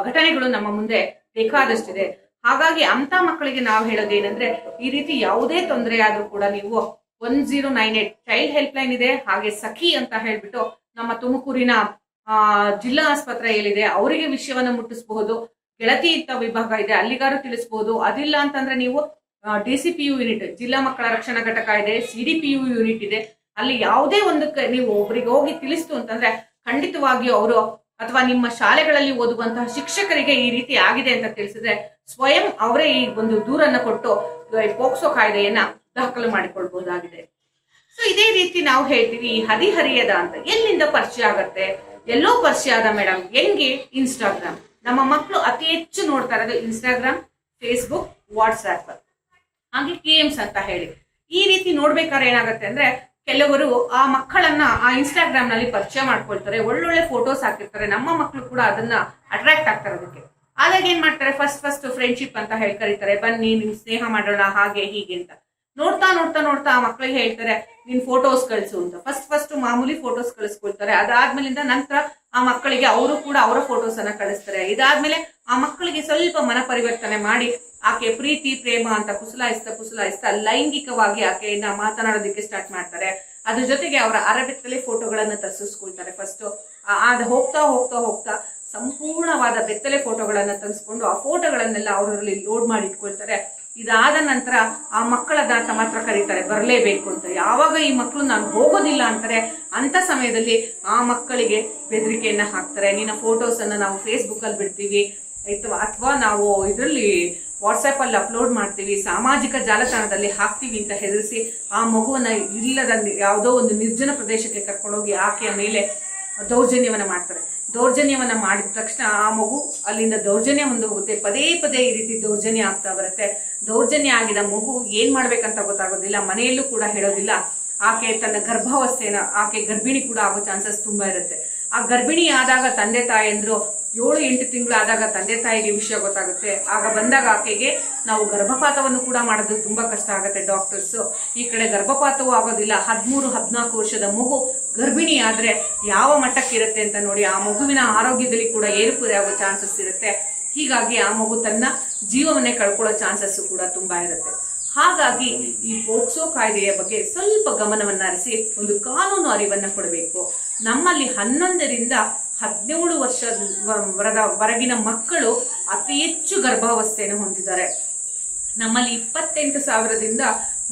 ಘಟನೆಗಳು ನಮ್ಮ ಮುಂದೆ ಬೇಕಾದಷ್ಟಿದೆ. ಹಾಗಾಗಿ ಅಂತ ಮಕ್ಕಳಿಗೆ ನಾವು ಹೇಳೋದೇನೆಂದ್ರೆ ಈ ರೀತಿ ಯಾವುದೇ ತೊಂದರೆ ಆದರೂ ಕೂಡ ನೀವು one zero nine eight child help line ಇದೆ. ಹಾಗೆ ಸಖಿ ಅಂತ ಹೇಳ್ಬಿಟ್ಟು ನಮ್ಮ ತುಮಕೂರಿನ ಆ, ಜಿಲ್ಲಾ ಆಸ್ಪತ್ರೆ ಏನಿದೆ ಅವರಿಗೆ ವಿಷಯವನ್ನ ಮುಟ್ಟಿಸಬಹುದು ಇತ್ತ ವಿಭಾಗ ಇದೆ ಅಲ್ಲಿಗಾರು ತಿಳಿಸಬಹುದು. ಅದಿಲ್ಲ ಅಂತಂದ್ರೆ ನೀವು D C P U unit ಜಿಲ್ಲಾ ಮಕ್ಕಳ ರಕ್ಷಣಾ ಘಟಕ ಇದೆ C D P U unit ಇದೆ ಅಲ್ಲಿ ಯಾವುದೇ ಒಂದಕ್ಕೆ ನೀವು ಒಬ್ಬರಿಗೆ ಹೋಗಿ ತಿಳಿಸ್ತು ಅಂತಂದ್ರೆ ಖಂಡಿತವಾಗಿಯೂ ಅವರು ಅಥವಾ ನಿಮ್ಮ ಶಾಲೆಗಳಲ್ಲಿ ಓದುವಂತಹ ಶಿಕ್ಷಕರಿಗೆ ಈ ರೀತಿ ಆಗಿದೆ ಅಂತ ತಿಳಿಸಿದ್ರೆ ಸ್ವಯಂ ಅವರೇ ಈ ಒಂದು ದೂರನ್ನ ಕೊಟ್ಟು ಪೋಕ್ಸೋ ಕಾಯ್ದೆಯನ್ನ ದಾಖಲು ಮಾಡಿಕೊಳ್ಬಹುದಾಗಿದೆ. ಸೊ ಇದೇ ರೀತಿ ನಾವು ಹೇಳ್ತೀವಿ ಹದಿಹರಿಯದ ಅಂತ. ಎಲ್ಲಿಂದ ಪರಿಚಯ ಆಗತ್ತೆ? ಎಲ್ಲೋ ಪರಿಚಯ ಆದ ಮೇಡಮ್ ಹೆಂಗೆ? ಇನ್ಸ್ಟಾಗ್ರಾಮ್ ನಮ್ಮ ಮಕ್ಕಳು ಅತಿ ಹೆಚ್ಚು ನೋಡ್ತಾ ಇರೋದು ಇನ್ಸ್ಟಾಗ್ರಾಮ್ ಫೇಸ್ಬುಕ್ ವಾಟ್ಸ್ಆಪ್ ಹಾಗೆ ಗೇಮ್ಸ್ ಅಂತ ಹೇಳಿ. ಈ ರೀತಿ ನೋಡ್ಬೇಕಾದ್ರೆ ಏನಾಗುತ್ತೆ ಅಂದ್ರೆ ಕೆಲವರು ಆ ಮಕ್ಕಳನ್ನ ಆ ಇನ್ಸ್ಟಾಗ್ರಾಮ್ನಲ್ಲಿ ಪರಿಚಯ ಮಾಡ್ಕೊಳ್ತಾರೆ, ಒಳ್ಳೊಳ್ಳೆ ಫೋಟೋಸ್ ಹಾಕಿರ್ತಾರೆ. ನಮ್ಮ ಮಕ್ಕಳು ಕೂಡ ಅದನ್ನ ಅಟ್ರಾಕ್ಟ್ ಆಗ್ತಾರೆ ಅದಕ್ಕೆ. ಆದಾಗ ಏನ್ ಮಾಡ್ತಾರೆ? ಫಸ್ಟ್ ಫಸ್ಟ್ ಫ್ರೆಂಡ್ಶಿಪ್ ಅಂತ ಹೇಳಿ ಕರೀತಾರೆ. ಬನ್ನಿ ನಿಮ್ ಸ್ನೇಹ ಮಾಡೋಣ, ಹಾಗೆ ಹೀಗೆ ಅಂತ. ನೋಡ್ತಾ ನೋಡ್ತಾ ನೋಡ್ತಾ ಆ ಮಕ್ಕಳಿಗೆ ಹೇಳ್ತಾರೆ, ನಿನ್ ಫೋಟೋಸ್ ಕಳಿಸು ಅಂತ. ಫಸ್ಟ್ ಫಸ್ಟ್ ಮಾಮೂಲಿ ಫೋಟೋಸ್ ಕಳಿಸ್ಕೊಳ್ತಾರೆ. ಅದಾದ್ಮೇಲಿಂದ ನಂತರ ಆ ಮಕ್ಕಳಿಗೆ ಅವರು ಕೂಡ ಅವರ ಫೋಟೋಸ್ ಅನ್ನ ಕಳಿಸ್ತಾರೆ. ಇದಾದ್ಮೇಲೆ ಆ ಮಕ್ಕಳಿಗೆ ಸ್ವಲ್ಪ ಮನ ಪರಿವರ್ತನೆ ಮಾಡಿ, ಆಕೆ ಪ್ರೀತಿ, ಪ್ರೇಮ ಅಂತ ಕುಸಲಾಯಿಸ್ತಾ ಕುಸಲಾಯಿಸ್ತಾ ಲೈಂಗಿಕವಾಗಿ ಆಕೆಯನ್ನ ಮಾತನಾಡೋದಕ್ಕೆ ಸ್ಟಾರ್ಟ್ ಮಾಡ್ತಾರೆ. ಅದ್ರ ಜೊತೆಗೆ ಅವರ ಅರಬೆತ್ತಲೆ ಫೋಟೋಗಳನ್ನ ತರಿಸ್ಕೊಳ್ತಾರೆ ಫಸ್ಟ್ ಅದ್ ಹೋಗ್ತಾ ಹೋಗ್ತಾ ಹೋಗ್ತಾ ಸಂಪೂರ್ಣವಾದ ಬೆತ್ತಲೆ ಫೋಟೋಗಳನ್ನ ತರಿಸ್ಕೊಂಡು ಆ ಫೋಟೋಗಳನ್ನೆಲ್ಲ ಅವರಲ್ಲಿ ಲೋಡ್ ಮಾಡಿ ಇಟ್ಕೊಳ್ತಾರೆ. ಇದಾದ ನಂತರ ಆ ಮಕ್ಕಳನ್ನ ತಮ್ಮ ಹತ್ರ ಕರೀತಾರೆ, ಬರಲೇಬೇಕು ಅಂತ. ಯಾವಾಗ ಈ ಮಕ್ಕಳು ನಾನು ಹೋಗೋದಿಲ್ಲ ಅಂತಾರೆ ಅಂತ ಸಮಯದಲ್ಲಿ ಆ ಮಕ್ಕಳಿಗೆ ಬೆದರಿಕೆಯನ್ನ ಹಾಕ್ತಾರೆ. ನಿನ್ನ ಫೋಟೋಸ್ ಅನ್ನ ನಾವು ಫೇಸ್ಬುಕ್ ಅಲ್ಲಿ ಬಿಡ್ತೀವಿ ಅಥವಾ ಅಥವಾ ನಾವು ಇದರಲ್ಲಿ ವಾಟ್ಸ್ಆಪ್ ಅಲ್ಲಿ ಅಪ್ಲೋಡ್ ಮಾಡ್ತೀವಿ, ಸಾಮಾಜಿಕ ಜಾಲತಾಣದಲ್ಲಿ ಹಾಕ್ತೀವಿ ಅಂತ ಹೆದರಿಸಿ ಆ ಮಗುವನ್ನ ಇಲ್ಲದ ಯಾವುದೋ ಒಂದು ನಿರ್ಜನ ಪ್ರದೇಶಕ್ಕೆ ಕರ್ಕೊಂಡೋಗಿ ಆಕೆಯ ಮೇಲೆ ದೌರ್ಜನ್ಯವನ್ನ ಮಾಡ್ತಾರೆ. ದೌರ್ಜನ್ಯವನ್ನ ಮಾಡಿದ ತಕ್ಷಣ ಆ ಮಗು ಅಲ್ಲಿಂದ ದೌರ್ಜನ್ಯ ಮುಂದೆ ಹೋಗುತ್ತೆ ಪದೇ ಪದೇ ಈ ರೀತಿ ದೌರ್ಜನ್ಯ ಆಗ್ತಾ ಬರುತ್ತೆ. ದೌರ್ಜನ್ಯ ಆಗಿದ ಮಗು ಏನ್ ಮಾಡ್ಬೇಕಂತ ಗೊತ್ತಾಗೋದಿಲ್ಲ, ಮನೆಯಲ್ಲೂ ಕೂಡ ಹೇಳೋದಿಲ್ಲ. ಆಕೆ ತನ್ನ ಗರ್ಭಾವಸ್ಥೆನ, ಆಕೆ ಗರ್ಭಿಣಿ ಕೂಡ ಆಗೋ ಚಾನ್ಸಸ್ ತುಂಬಾ ಇರುತ್ತೆ. ಆ ಗರ್ಭಿಣಿ ಆದಾಗ ತಂದೆ ತಾಯಂದ್ರು ಏಳು, ಎಂಟು ತಿಂಗಳಾದಾಗ ತಂದೆ ತಾಯಿಗೆ ವಿಷಯ ಗೊತ್ತಾಗುತ್ತೆ. ಆಗ ಬಂದಾಗ ಆಕೆಗೆ ನಾವು ಗರ್ಭಪಾತವನ್ನು ಕೂಡ ಮಾಡೋದು ತುಂಬಾ ಕಷ್ಟ ಆಗುತ್ತೆ ಡಾಕ್ಟರ್ಸ್. ಈ ಕಡೆ ಗರ್ಭಪಾತವೂ ಆಗೋದಿಲ್ಲ. ಹದಿಮೂರು, ಹದಿನಾಲ್ಕು ವರ್ಷದ ಮಗು ಗರ್ಭಿಣಿ ಆದ್ರೆ ಯಾವ ಮಟ್ಟಕ್ಕಿರುತ್ತೆ ಅಂತ ನೋಡಿ ಆ ಮಗುವಿನ ಆರೋಗ್ಯದಲ್ಲಿ ಕೂಡ ಏರುಪೇರು ಆಗೋ ಚಾನ್ಸಸ್ ಇರುತ್ತೆ. ಹೀಗಾಗಿ ಆ ಮಗು ತನ್ನ ಜೀವವನ್ನೇ ಕಳ್ಕೊಳ್ಳೋ ಚಾನ್ಸಸ್ ಕೂಡ ತುಂಬಾ ಇರುತ್ತೆ. ಹಾಗಾಗಿ ಈ ಪೋಕ್ಸೋ ಕಾಯ್ದೆಯ ಬಗ್ಗೆ ಸ್ವಲ್ಪ ಗಮನವನ್ನ ಹರಿಸಿ ಒಂದು ಕಾನೂನು ಅರಿವನ್ನ ಕೊಡಬೇಕು. ನಮ್ಮಲ್ಲಿ ಹನ್ನೊಂದರಿಂದ ಹದಿನೇಳು ವರ್ಷದ ವರೆಗಿನ ಮಕ್ಕಳು ಅತಿ ಹೆಚ್ಚು ಗರ್ಭಾವಸ್ಥೆಯನ್ನು ಹೊಂದಿದ್ದಾರೆ. ನಮ್ಮಲ್ಲಿ ಇಪ್ಪತ್ತೆಂಟು ಸಾವಿರದಿಂದ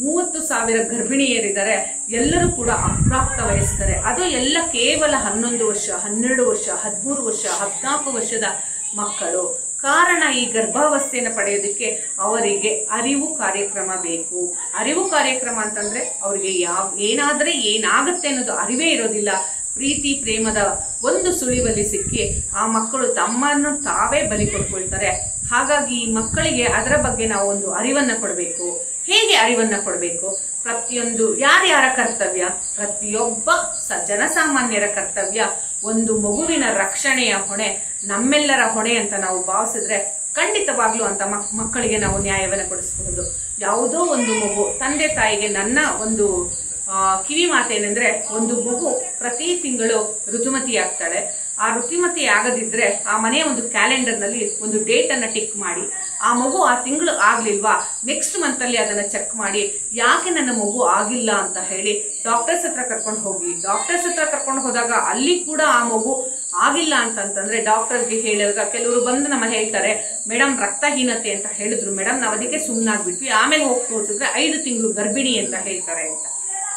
ಮೂವತ್ತು ಸಾವಿರ ಗರ್ಭಿಣಿಯರಿದ್ದಾರೆ, ಎಲ್ಲರೂ ಕೂಡ ಅಪ್ರಾಪ್ತ ವಯಸ್ಕರೇ. ಅದು ಎಲ್ಲ ಕೇವಲ ಹನ್ನೊಂದು ವರ್ಷ, ಹನ್ನೆರಡು ವರ್ಷ, ಹದಿಮೂರು ವರ್ಷ, ಹದಿನಾಲ್ಕು ವರ್ಷದ ಮಕ್ಕಳು. ಕಾರಣ ಈ ಗರ್ಭಾವಸ್ಥೆಯನ್ನು ಪಡೆಯೋದಕ್ಕೆ ಅವರಿಗೆ ಅರಿವು ಕಾರ್ಯಕ್ರಮ ಬೇಕು. ಅರಿವು ಕಾರ್ಯಕ್ರಮ ಅಂತಂದ್ರೆ ಅವರಿಗೆ ಯಾವ, ಏನಾದರೆ ಏನಾಗುತ್ತೆ ಅನ್ನೋದು ಅರಿವೇ ಇರೋದಿಲ್ಲ. ಪ್ರೀತಿ, ಪ್ರೇಮದ ಒಂದು ಸುಳಿವಲ್ಲಿ ಸಿಕ್ಕಿ ಆ ಮಕ್ಕಳು ತಮ್ಮನ್ನು ತಾವೇ ಬಲಿ ಕೊಟ್ಕೊಳ್ತಾರೆ. ಹಾಗಾಗಿ ಈ ಮಕ್ಕಳಿಗೆ ಅದರ ಬಗ್ಗೆ ನಾವು ಒಂದು ಅರಿವನ್ನು ಕೊಡಬೇಕು. ಹೇಗೆ ಅರಿವನ್ನ ಕೊಡಬೇಕು? ಪ್ರತಿಯೊಂದು ಯಾರ್ಯಾರ ಕರ್ತವ್ಯ? ಪ್ರತಿಯೊಬ್ಬ ಜನಸಾಮಾನ್ಯರ ಕರ್ತವ್ಯ. ಒಂದು ಮಗುವಿನ ರಕ್ಷಣೆಯ ಹೊಣೆ, ನಮ್ಮೆಲ್ಲರ ಹೊಣೆ ಅಂತ ನಾವು ಭಾವಿಸಿದ್ರೆ ಖಂಡಿತವಾಗ್ಲೂ ಅಂತ ಮಕ್- ಮಕ್ಕಳಿಗೆ ನಾವು ನ್ಯಾಯವನ್ನು ಕೊಡಿಸಬಹುದು. ಯಾವುದೋ ಒಂದು ಮಗು, ತಂದೆ ತಾಯಿಗೆ ನನ್ನ ಒಂದು ಕಿವಿ ಮಾತೇನೆಂದ್ರೆ ಒಂದು ಮಗು ಪ್ರತಿ ತಿಂಗಳು ಋತುಮತಿ ಆಗ್ತಾಳೆ ಆ ಋತುಮತಿ ಆಗದಿದ್ರೆ ಆ ಮನೆಯ ಒಂದು ಕ್ಯಾಲೆಂಡರ್ನಲ್ಲಿ ಒಂದು ಡೇಟ್ ಅನ್ನ ಟಿಕ್ ಮಾಡಿ. ಆ ಮಗು ಆ ತಿಂಗಳು ಆಗ್ಲಿಲ್ವಾ? ನೆಕ್ಸ್ಟ್ ಮಂತ್ ಅಲ್ಲಿ ಅದನ್ನ ಚೆಕ್ ಮಾಡಿ, ಯಾಕೆ ನನ್ನ ಮಗು ಆಗಿಲ್ಲ ಅಂತ ಹೇಳಿ ಡಾಕ್ಟರ್ಸ್ ಹತ್ರ ಕರ್ಕೊಂಡು ಹೋಗಿ. ಡಾಕ್ಟರ್ಸ್ ಹತ್ರ ಕರ್ಕೊಂಡು ಹೋದಾಗ ಅಲ್ಲಿ ಕೂಡ ಆ ಮಗು ಆಗಿಲ್ಲ ಅಂತಂತಂದ್ರೆ ಡಾಕ್ಟರ್ಗೆ ಹೇಳಿದಾಗ ಕೆಲವರು ಬಂದು ನಮ್ಮ ಹೇಳ್ತಾರೆ ಮೇಡಮ್ ರಕ್ತಹೀನತೆ ಅಂತ ಹೇಳಿದ್ರು. ಮೇಡಮ್ ನಾವು ಅದಕ್ಕೆ ಸುಮ್ಮನಾಗ್ಬಿಟ್ವಿ ಆಮೇಲೆ ಹೋಗಿ ತೋರಿಸಿದ್ರೆ ಐದು ತಿಂಗಳು ಗರ್ಭಿಣಿ ಅಂತ ಹೇಳ್ತಾರೆ ಅಂತ.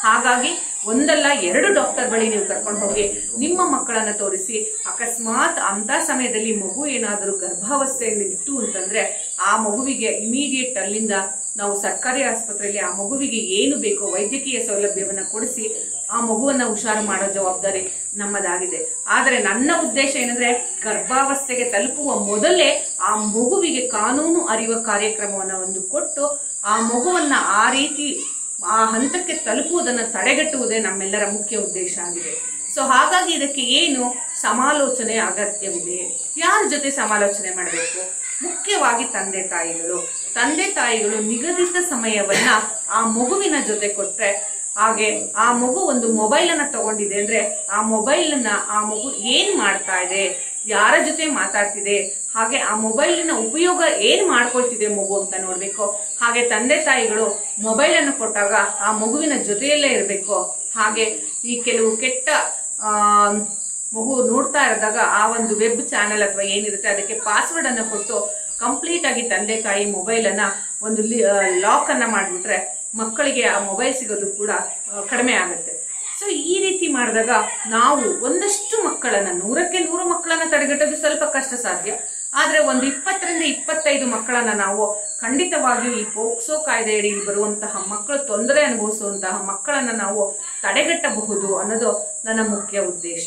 ಹಾಗಾಗಿ ಒಂದಲ್ಲ ಎರಡು ಡಾಕ್ಟರ್ ಬಳಿ ನೀವು ಕರ್ಕೊಂಡು ಹೋಗಿ ನಿಮ್ಮ ಮಕ್ಕಳನ್ನ ತೋರಿಸಿ, ಅಕಸ್ಮಾತ್ ಅಂತ ಸಮಯದಲ್ಲಿ ಮಗು ಏನಾದರೂ ಗರ್ಭಾವಸ್ಥೆಯಲ್ಲಿ ಇತ್ತು ಅಂತಂದ್ರೆ ಆ ಮಗುವಿಗೆ ಇಮಿಡಿಯೇಟ್ ಅಲ್ಲಿಂದ ನಾವು ಸರ್ಕಾರಿ ಆಸ್ಪತ್ರೆಯಲ್ಲಿ ಆ ಮಗುವಿಗೆ ಏನು ಬೇಕೋ ವೈದ್ಯಕೀಯ ಸೌಲಭ್ಯವನ್ನ ಕೊಡಿಸಿ ಆ ಮಗುವನ್ನ ಹುಷಾರು ಮಾಡೋ ಜವಾಬ್ದಾರಿ ನಮ್ಮದಾಗಿದೆ. ಆದರೆ ನನ್ನ ಉದ್ದೇಶ ಏನಂದ್ರೆ ಗರ್ಭಾವಸ್ಥೆಗೆ ತಲುಪುವ ಮೊದಲೇ ಆ ಮಗುವಿಗೆ ಕಾನೂನು ಅರಿವ ಕಾರ್ಯಕ್ರಮವನ್ನ ಒಂದು ಕೊಟ್ಟು ಆ ಮಗುವನ್ನ ಆ ರೀತಿ ಆ ಹಂತಕ್ಕೆ ತಲುಪುವುದನ್ನು ತಡೆಗಟ್ಟುವುದೇ ನಮ್ಮೆಲ್ಲರ ಮುಖ್ಯ ಉದ್ದೇಶ ಆಗಿದೆ. ಸೊ ಹಾಗಾಗಿ ಇದಕ್ಕೆ ಏನು ಸಮಾಲೋಚನೆ ಅಗತ್ಯವಿದೆ? ಯಾರ ಜೊತೆ ಸಮಾಲೋಚನೆ ಮಾಡಬೇಕು? ಮುಖ್ಯವಾಗಿ ತಂದೆ ತಾಯಿಗಳು. ತಂದೆ ತಾಯಿಗಳು ನಿಗದಿತ ಸಮಯವನ್ನ ಆ ಮಗುವಿನ ಜೊತೆ ಕೊಟ್ಟರೆ ಹಾಗೆ ಆ ಮಗು ಒಂದು ಮೊಬೈಲ್ ಅನ್ನ ತಗೊಂಡಿದೆ ಅಂದ್ರೆ ಆ ಮೊಬೈಲ್ ಅನ್ನ ಆ ಮಗು ಏನ್ ಮಾಡ್ತಾ ಇದೆ? ಯಾರ ಜೊತೆ ಮಾತಾಡ್ತಿದೆ? ಹಾಗೆ ಆ ಮೊಬೈಲಿನ ಉಪಯೋಗ ಏನ್ ಮಾಡ್ಕೊಳ್ತಿದೆ ಮಗು ಅಂತ ನೋಡ್ಬೇಕು. ಹಾಗೆ ತಂದೆ ತಾಯಿಗಳು ಮೊಬೈಲ್ ಅನ್ನು ಕೊಟ್ಟಾಗ ಆ ಮಗುವಿನ ಜೊತೆಯಲ್ಲೇ ಇರಬೇಕು. ಹಾಗೆ ಈ ಕೆಲವು ಕೆಟ್ಟ ಮಗು ನೋಡ್ತಾ ಇರಿದಾಗ ಆ ಒಂದು ವೆಬ್ ಚಾನೆಲ್ ಅಥವಾ ಏನಿರುತ್ತೆ ಅದಕ್ಕೆ ಪಾಸ್ವರ್ಡ್ ಅನ್ನು ಕೊಟ್ಟು ಕಂಪ್ಲೀಟ್ ಆಗಿ ತಂದೆ ತಾಯಿ ಮೊಬೈಲ್ ಅನ್ನ ಒಂದು ಲಾಕ್ ಅನ್ನ ಮಾಡಿಬಿಟ್ರೆ ಮಕ್ಕಳಿಗೆ ಆ ಮೊಬೈಲ್ ಸಿಗೋದು ಕೂಡ ಕಡಿಮೆ ಆಗುತ್ತೆ. ಸೊ ಈ ರೀತಿ ಮಾಡಿದಾಗ ನಾವು ಒಂದಷ್ಟು ಮಕ್ಕಳನ್ನ, ನೂರಕ್ಕೆ ನೂರು ಮಕ್ಕಳನ್ನ ತಡೆಗಟ್ಟೋದು ಸ್ವಲ್ಪ ಕಷ್ಟ ಸಾಧ್ಯ. ಆದ್ರೆ ಒಂದು ಇಪ್ಪತ್ತರಿಂದ ಇಪ್ಪತ್ತೈದು ಮಕ್ಕಳನ್ನ ನಾವು ಖಂಡಿತವಾಗಿಯೂ ಈ ಪೋಕ್ಸೋ ಕಾಯ್ದೆಯಡಿ ಬರುವಂತಹ ಮಕ್ಕಳು ತೊಂದರೆ ಅನುಭವಿಸುವಂತಹ ಮಕ್ಕಳನ್ನ ನಾವು ತಡೆಗಟ್ಟಬಹುದು ಅನ್ನೋದು ನನ್ನ ಮುಖ್ಯ ಉದ್ದೇಶ.